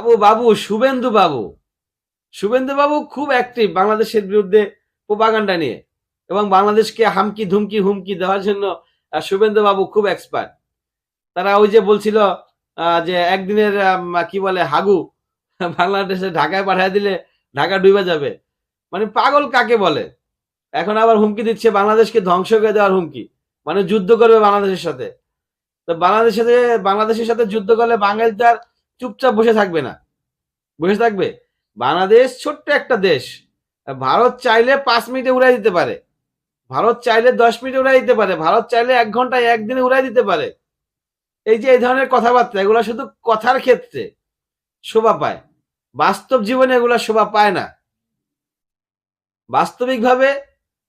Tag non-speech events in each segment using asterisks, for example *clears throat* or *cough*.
বাবু বাবু, শুভেন্দু বাবু। শুভেন্দু বাবু খুব অ্যাক্টিভ বাংলাদেশের বিরুদ্ধে প্রোপাগান্ডা নিয়ে এবং বাংলাদেশকে হামকি ধুমকি হুমকি দেওয়ার জন্য শুভেন্দু বাবু খুব এক্সপার্ট তারা ওই যে বলছিল যে একদিনের কি বলে, হাগু, *laughs* বাংলাদেশে ঢাকায় পাঠিয়ে দিলে ঢাকা ডুবে যাবে। মানে পাগল কাকে বলে? এখন আবার হুমকি দিচ্ছে বাংলাদেশকে ধ্বংস করে দেওয়ার হুমকি। মানে যুদ্ধ করবে বাংলাদেশের সাথে। তো বাংলাদেশের বাংলাদেশের সাথে যুদ্ধ করলে বাঙালি তার চুপচাপ বসে থাকবে না। বসে থাকবে? বাংলাদেশ ছোট্ট একটা দেশ। ভারত চাইলে পাঁচ মিনিটে উড়াই দিতে পারে। ভারত চাইলে দশ মিনিটে উড়াই দিতে পারে। ভারত চাইলে এক ঘন্টায় একদিনে উড়াই দিতে পারে। এই যে এই ধরনের কথাবার্তা, এগুলো শুধু কথার ক্ষেত্রে শোভা পায়। বাস্তব জীবনে এগুলো শোভা পায় না। বাস্তবিকভাবে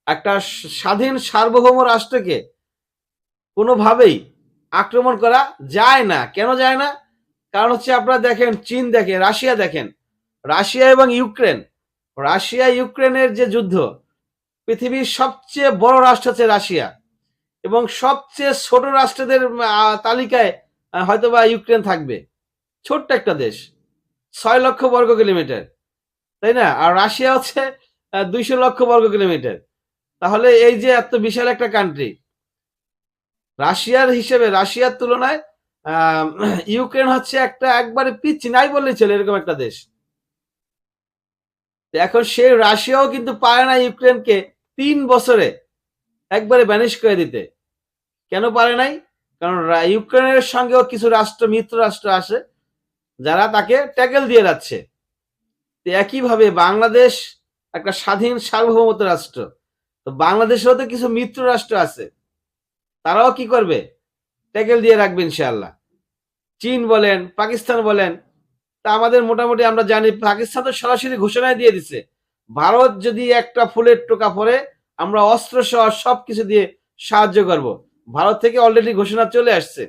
একটা স্বাধীন সার্বভৌম রাষ্ট্রকে কোনোভাবেই আক্রমণ করা যায় না। কেন যায় না? কারণ হচ্ছে আপনারা দেখেন, চীন দেখেন, রাশিয়া দেখেন। রাশিয়া এবং ইউক্রেন। রাশিয়া, ইউক্রেনের যে যুদ্ধ, পৃথিবীর সবচেয়ে বড় রাষ্ট্র হচ্ছে রাশিয়া। এবং সবচেয়ে ছোট রাষ্ট্রদের তালিকায় হয়তোবা ইউক্রেন থাকবে। ছোট্ট একটা দেশ, ছয় লক্ষ বর্গ কিলোমিটার, তাই না? আর রাশিয়া হচ্ছে দুইশো লক্ষ বর্গ কিলোমিটার। তাহলে এই যে এত বিশাল একটা কান্ট্রি রাশিয়ার হিসেবে, রাশিয়ার তুলনায় *clears throat* ইউক্রেন হচ্ছে একটা একবারে পিচ্ছি, নাই বললেই চলে, এরকম একটা দেশ। এখন সে রাশিয়াও কিন্তু পারে না ইউক্রেনকে তিন বছরে একবারে ব্যানিশ করে দিতে। কেন পারে নাই? কারণ ইউক্রেনের সঙ্গেও কিছু রাষ্ট্র, মিত্র রাষ্ট্র আসে যারা তাকে ট্যাকেল দিয়ে যাচ্ছে। একইভাবে বাংলাদেশ একটা স্বাধীন সার্বভৌমত্ব রাষ্ট্র। তো বাংলাদেশেও তো কিছু মিত্র রাষ্ট্র আছে। তারাও কি করবে? ট্যাকেল দিয়ে রাখবে ইনশাআল্লাহ। চীন বলেন, পাকিস্তান বলেন, তা আমাদের মোটামুটি আমরা জানি, পাকিস্তান তো সরাসরি ঘোষণায় দিয়ে দিছে। ভারত যদি একটা ফুলের টোকা পরে, আমরা অস্ত্র সহ সব কিছু দিয়ে সাহায্য করব। ভারত থেকে অলরেডি ঘোষণা চলে আসছে।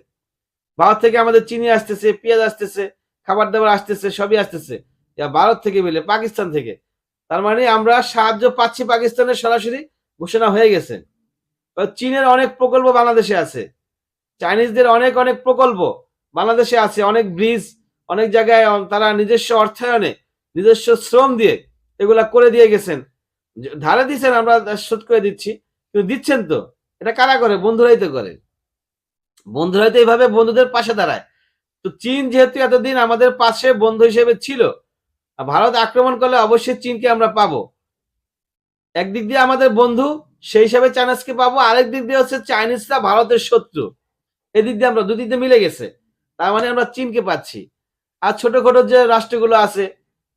ভারত থেকে আমাদের চিনি আসতেছে, পেঁয়াজ আসতেছে, খাবার দাবার আসতেছে, সবই আসতেছে। ভারত থেকে মিলে, পাকিস্তান থেকে। তার মানে আমরা সাহায্য পাচ্ছি পাকিস্তানের সরাসরি, ঘোষণা হয়ে গেছে। চীনের অনেক প্রকল্প বাংলাদেশে আছে। চাইনিজদের অনেক অনেক প্রকল্প। বাংলাদেশে আছে অনেক ব্রিজ অনেক জায়গায় তারা নিজস্ব অর্থায়নে, নিজস্ব শ্রম দিয়ে এগুলা করে দিয়ে গেছেন। ধারে দিচ্ছেন আমরা শোধ করে দিচ্ছি, কিন্তু দিচ্ছেন তো। এটা কারা করে? বন্ধুরাই তো করে। বন্ধুরাই তো এইভাবে বন্ধুদের পাশে দাঁড়ায়। তো চীন যেহেতু এতদিন আমাদের পাশে বন্ধু হিসেবে ছিল ভারত আক্রমণ করলে অবশ্যই চীনকে আমরা পাবো। একদিক দিয়ে আমাদের বন্ধু, সেই হিসাবে চাইনিজকে পাবো, আরেক দিক দিয়ে হচ্ছে চাইনিজরা ভারতের শত্রু। এদিক দিয়ে আমরা দুদিক দিয়ে মিলে গেছে। তার মানে আমরা চীনকে পাচ্ছি। আর ছোট ছোট যে রাষ্ট্রগুলো আছে,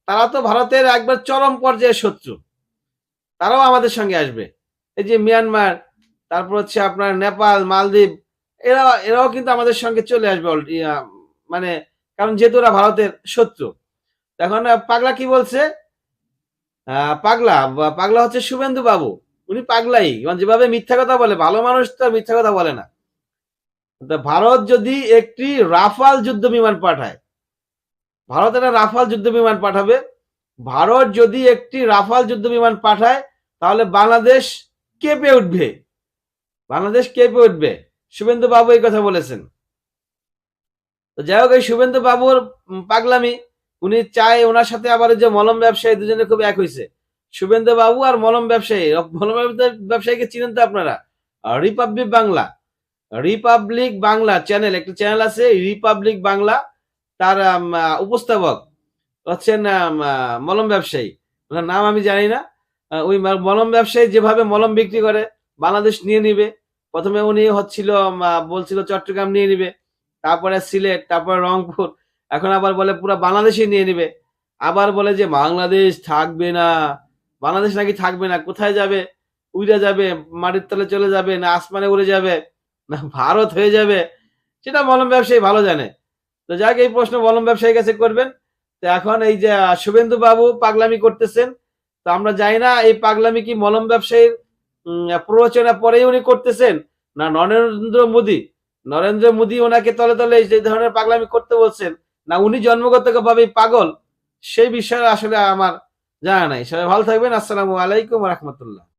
তারা তো ভারতের একবার চরম পর্যায়ের শত্রু। তারাও আমাদের সঙ্গে আসবে। এই যে মিয়ানমার, তারপর হচ্ছে আপনার নেপাল, মালদ্বীপ এরা এরাও কিন্তু আমাদের সঙ্গে চলে আসবে মানে কারণ যেহেতু ওরা ভারতের শত্রু। এখন পাগলা কি বলছে? পাগলা পাগলা হচ্ছে শুভেন্দু বাবু উনি পাগলাই। যেভাবে মিথ্যা কথা বলে, ভালো মানুষ তো মিথ্যা কথা বলে না। ভারত যদি একটি রাফাল যুদ্ধ বিমান পাঠায়, ভারত একটা রাফাল যুদ্ধ বিমান পাঠাবে। ভারত যদি একটি রাফাল যুদ্ধ বিমান পাঠায়, তাহলে বাংলাদেশ কেঁপে উঠবে। বাংলাদেশ কেঁপে উঠবে। শুভেন্দু বাবু এই কথা বলেছেন। তো যাই হোক, এই শুভেন্দু বাবুর পাগলামি, উনি চায় ওনার সাথে আবার যে মলম ব্যবসায়ী দুজনে খুব এক হয়েছে শুভেন্দু বাবু আর মলম ব্যবসায়ী, মলম ব্যবসায়ীকে চিনেন তো আপনারা? Republic Bangla. Republic Bangla channel একটা চ্যানেল আছে রিপাবলিক বাংলা তার উপস্থাপক হচ্ছেন মলম ব্যবসায়ী। ওনার নাম আমি জানি না। ওই মলম ব্যবসায়ী যেভাবে মলম বিক্রি করে, বাংলাদেশ নিয়ে নিবে। প্রথমে উনি হচ্ছিল বলছিল চট্টগ্রাম নিয়ে নিবে, তারপরে সিলেট, তারপরে রংপুর, এখন আবার বলে পুরো বাংলাদেশই নিয়ে নিবে। আবার বলে যে বাংলাদেশ থাকবে না, বাংলাদেশ নাকি থাকবে না, কোথায় যাবে? উড়ে যাবে, মাটির তলে চলে যাবে না, আসমানে উড়ে যাবে। না, ভারত হয়ে যাবে, সেটা মলম ব্যবসায়ী ভালো জানে। তো যাক, এই প্রশ্ন মলম ব্যবসায়ীর কাছে করবেন। তো এখন এই যে শুভেন্দু বাবু পাগলামি করতেছেন। তো আমরা জানি না, এই পাগলামি কি মলম ব্যবসায়ীর প্ররোচনা পরেই উনি করতেছেন? না, নরেন্দ্র মোদী। নরেন্দ্র মোদী ওনাকে তলে তলে যে ধরনের পাগলামি করতে বলছেন, না, উনি জন্মগত ভাবে পাগল? সেই বিষয়ে আসলে আমার জানা নাই। সবাই ভালো থাকবেন। আসসালামু আলাইকুম রহমতুল্লাহ।